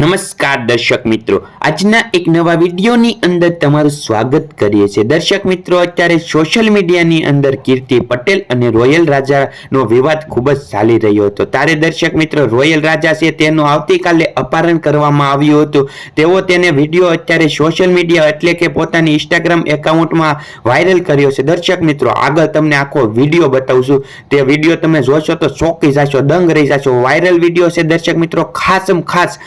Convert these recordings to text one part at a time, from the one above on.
નમસ્કાર દર્શક મિત્રો. આજના એક નવા વિડીયોની અંદર તમારું સ્વાગત કરીએ છીએ. દર્શક મિત્રો, અત્યારે સોશિયલ મીડિયાની અંદર કીર્તિ પટેલ અને રોયલ રાજાનો વિવાદ ખૂબ જ ચાલી રહ્યો હતો. તારે દર્શક મિત્રો, રોયલ રાજા છે તેનું આવતીકાલે અપહરણ કરવામાં આવ્યું હતું. તેઓ તેને વીડિયો અત્યારે સોશિયલ મીડિયા એટલે કે પોતાની ઇન્સ્ટાગ્રામ એકાઉન્ટમાં વાયરલ કર્યો છે. દર્શક મિત્રો, આગળ તમને આખો વીડિયો બતાવશું. તે વીડિયો તમે જોશો તો શોકી જશો, દંગ રહી જશો. વાયરલ વીડિયો છે દર્શક મિત્રો, ખાસમ ખાસ.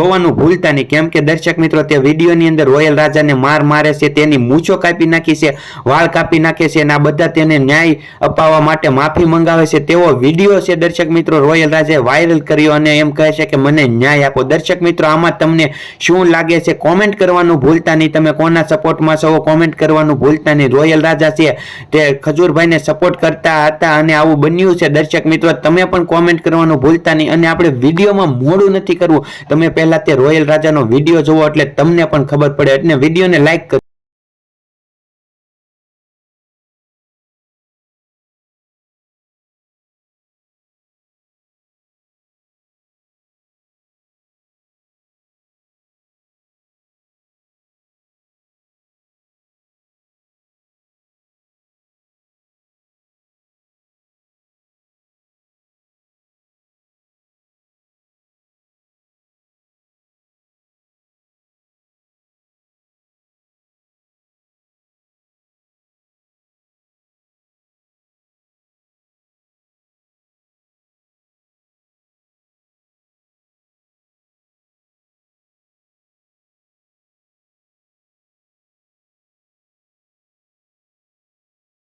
જોવાનું ભૂલતા નહીં. કેમ કે દર્શક મિત્રો, તે વિડીયોની અંદર રોયલ રાજાને માર મારે છે, તેની મૂછો કાપી નાખી છે, વાળ કાપી નાખે છે અને આ બધા તેને ન્યાય અપાવવા માટે માફી મંગાવે છે. તેવો વીડિયો છે દર્શક મિત્રો, રોયલ રાજાએ વાયરલ કર્યો અને એમ કહે છે કે મને ન્યાય આપો. દર્શક મિત્રો, આમાં તમને શું લાગે છે? કોમેન્ટ કરવાનું ભૂલતા નહીં. તમે કોના સપોર્ટમાં છો? કોમેન્ટ કરવાનું ભૂલતા નહીં. રોયલ રાજા છે, તે ખજૂરભાઈને સપોર્ટ કરતા હતા અને આવું બન્યું છે. દર્શક મિત્રો, તમે પણ કોમેન્ટ કરવાનું ભૂલતા નહીં અને આપણે વિડીયોમાં મોડું નથી કરવું. તમે પહેલા તે રોયલ રાજાનો વીડિયો જોવો એટલે તમને પણ ખબર પડે. એટલે વિડીયોને કરો.